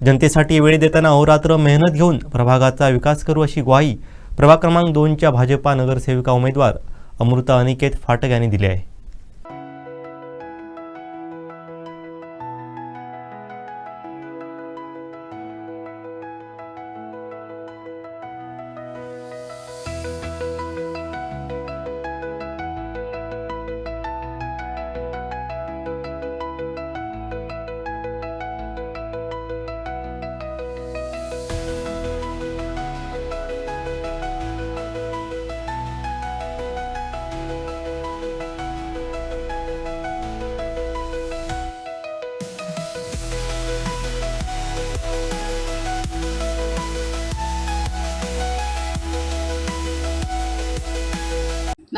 जनतेसाठी वेळ देताना अहोरात्र मेहनत घेऊन प्रभागाचा विकास करू अशी ग्वाही प्रभाग क्रमांक दोनच्या भाजपा नगरसेविका उमेदवार अमृता अनिकेत फाटक यांनी दिली आहे.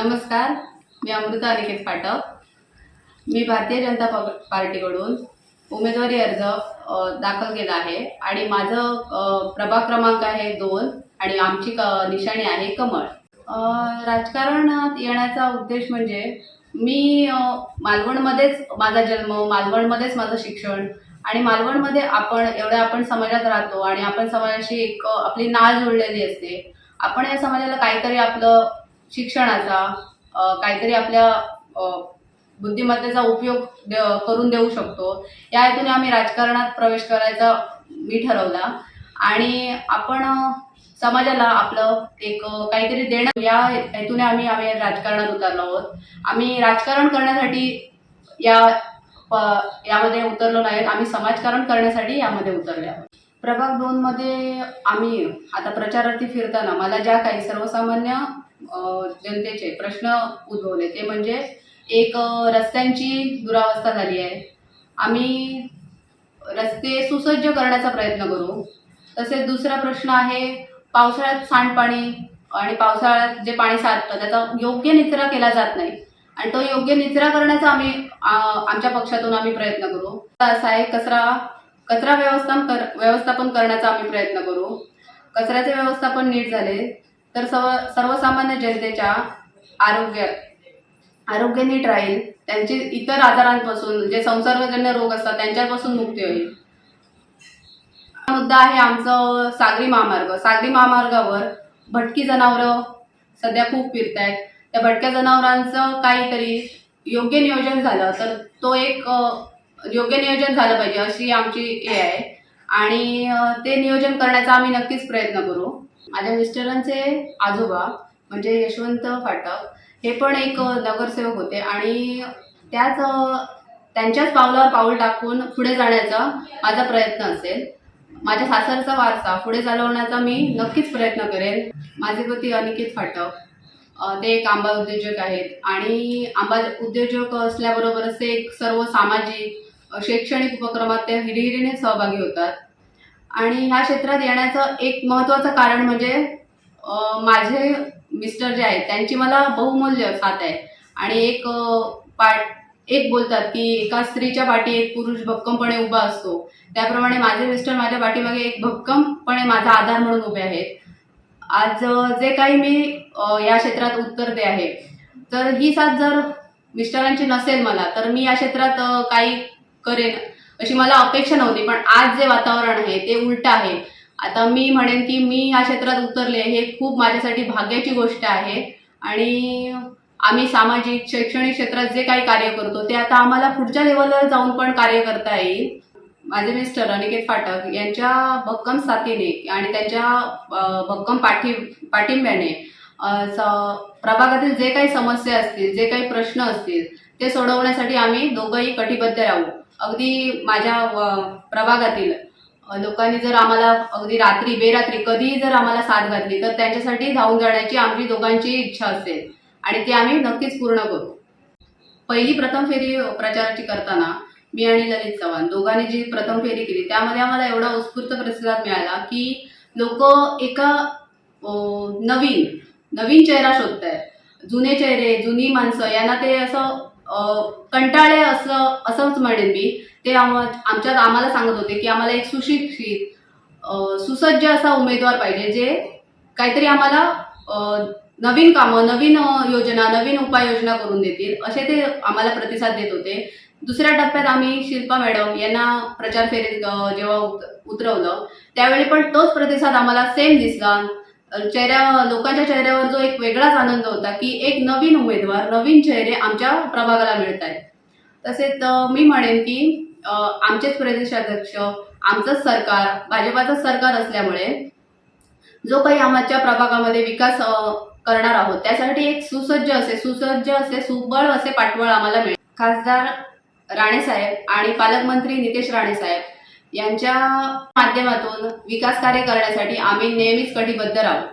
नमस्कार मी अमृता अनिकेत पाठक. मी भारतीय जनता प- पार्टीकडून उमेदवारी अर्ज दाखल केला आहे आणि माझं प्रभाग क्रमांक आहे दोन आणि आमची क निशाणी आहे कमळ. राजकारणात येण्याचा उद्देश म्हणजे मी मालवणमध्येच माझा जन्म मालवणमध्येच माझं शिक्षण आणि मालवणमध्ये आपण एवढ्या आपण समाजात राहतो आणि आपण समाजाशी एक आपली नाळ जुळलेली असते. आपण या समाजाला काहीतरी आपलं शिक्षणाचा काहीतरी आपल्या बुद्धिमत्तेचा उपयोग दे- करून देऊ शकतो. या हेतूने आम्ही राजकारणात प्रवेश करायचा मी ठरवला. आणि आपण समाजाला आपलं एक काहीतरी देणं या हेतूने आम्ही आम्ही राजकारणात उतरलो आहोत. आम्ही राजकारण करण्यासाठी या यामध्ये उतरलो नाही आम्ही समाजकारण करण्यासाठी यामध्ये उतरले आहोत. प्रभाग दोनमध्ये आम्ही आता प्रचारार्थी फिरताना मला ज्या काही सर्वसामान्य जनतेचे प्रश्न उद्भवले. ते म्हणजे एक रस्त्यांची दुरावस्था झाली आहे. आम्ही रस्ते सुसज्ज करण्याचा प्रयत्न करू. तसेच दुसरा प्रश्न आहे पावसाळ्यात सांडपाणी आणि पावसाळ्यात जे पाणी साठतं त्याचा योग्य निचरा केला जात नाही. आणि तो योग्य निचरा करण्याचा आम्ही आमच्या पक्षातून आम्ही प्रयत्न करू. असा आहे कचरा कचरा व्यवस्थापन कर व्यवस्थापन करण्याचा आम्ही प्रयत्न करू. कचऱ्याचे व्यवस्थापन नीट झाले. तर सर्व सर्वसामान्य जनतेच्या आरोग्य आरोग्य नीट राहील. त्यांचे इतर आजारांपासून जे संसर्गजन्य रोग असतात त्यांच्यापासून मुक्ती होईल. हा मुद्दा आहे आमचं सागरी महामार्ग. सागरी महामार्गावर भटकी जनावरं सध्या खूप फिरत आहेत त्या भटक्या जनावरांचं काहीतरी योग्य नियोजन झालं तर तो एक योग्य नियोजन झालं पाहिजे अशी आमची हे आहे. आणि ते नियोजन करण्याचा आम्ही नक्कीच प्रयत्न करू. माझ्या मिस्टरांचे आजोबा म्हणजे यशवंत फाटक हे पण एक नगरसेवक होते आणि त्याच त्यांच्याच पावलावर पाऊल टाकून पुढे जाण्याचा माझा प्रयत्न असेल. माझ्या सासरचा वारसा पुढे चालवण्याचा मी नक्कीच प्रयत्न करेन. माझे पती अनिकेत फाटक ते एक आंबा उद्योजक आहेत आणि आंबा उद्योजक असल्याबरोबरच ते एक सर्व सामाजिक शैक्षणिक उपक्रमात ते हिरिहिरीने सहभागी होतात. आणि ह्या क्षेत्रात येण्याचं एक महत्त्वाचं कारण म्हणजे माझे मिस्टर जे आहेत त्यांची मला बहुमूल्य साथ आहे. आणि एक पाट एक बोलतात की एका स्त्रीच्या पाठी एक पुरुष भक्कमपणे उभा असतो. त्याप्रमाणे माझे मिस्टर माझ्या पाठीमागे एक भक्कमपणे माझा आधार म्हणून उभे आहेत. आज जे काही मी या क्षेत्रात उत्तरते आहे. तर ही साथ जर मिस्टरांची नसेल मला तर मी या क्षेत्रात काही करेन. अशी मला अपेक्षा नव्हती पण आज जे वातावरण आहे ते उलट आहे. आता मी म्हणेन की मी या क्षेत्रात उतरले हे खूप माझ्यासाठी भाग्याची गोष्ट आहे. आणि आम्ही सामाजिक शैक्षणिक क्षेत्रात जे काही कार्य करतो ते आता आम्हाला पुढच्या लेवलवर जाऊन पण कार्य करता येईल. माझे मिस्टर अनिकेत फाटक यांच्या भक्कम साथीने आणि त्यांच्या भक्कम पाठी पाठिंब्याने स- प्रभागातील जे काही समस्या असतील जे काही प्रश्न असतील ते सोडवण्यासाठी आम्ही दोघंही कटिबद्ध राहू. अगदी माझ्या प्रभागातील लोकांनी जर आम्हाला अगदी रात्री बेरात्री कधीही जर आम्हाला साथ घातली तर त्यांच्यासाठी धावून जाण्याची आमची दोघांची इच्छा असेल. आणि ती आम्ही नक्कीच पूर्ण करू. पहिली प्रथम फेरी प्रचाराची करताना मी आणि ललित चव्हाण दोघांनी जी प्रथम फेरी केली त्यामध्ये आम्हाला एवढा उत्स्फूर्त प्रतिसाद मिळाला की लोक एका नवीन नवीन चेहरा शोधत आहेत जुने चेहरे जुनी माणसं यांना ते असं कंटाळे असं असंच म्हणेन मी. ते आम आमच्यात आम्हाला सांगत होते की आम्हाला एक सुशिक्षित सुसज्ज असा उमेदवार पाहिजे जे काहीतरी आम्हाला नवीन कामं नवीन योजना नवीन उपाययोजना करून देतील. असे ते आम्हाला प्रतिसाद देत होते. दुसऱ्या टप्प्यात आम्ही शिल्पा मॅडम यांना प्रचार फेरीत जेव्हा उतरवलं त्यावेळी पण तोच प्रतिसाद आम्हाला सेम दिसला. चेहऱ्या लोकांच्या चेहऱ्यावर जो एक वेगळाच आनंद होता की एक नवीन उमेदवार नवीन चेहरे आमच्या प्रभागाला मिळत आहेत तसेच मी म्हणेन की आमचेच प्रदेशाध्यक्ष आमचंच सरकार भाजपाचंच सरकार असल्यामुळे जो काही आमच्या प्रभागामध्ये विकास करणार आहोत त्यासाठी एक सुसज्ज असे सुसज्ज असे सुबळ असे पाठबळ आम्हाला मिळेल. खासदार राणेसाहेब आणि पालकमंत्री नितेश राणेसाहेब यांच्या माध्यमातून विकास कार्य करण्यासाठी आम्ही नेहमीच कटिबद्ध राहू.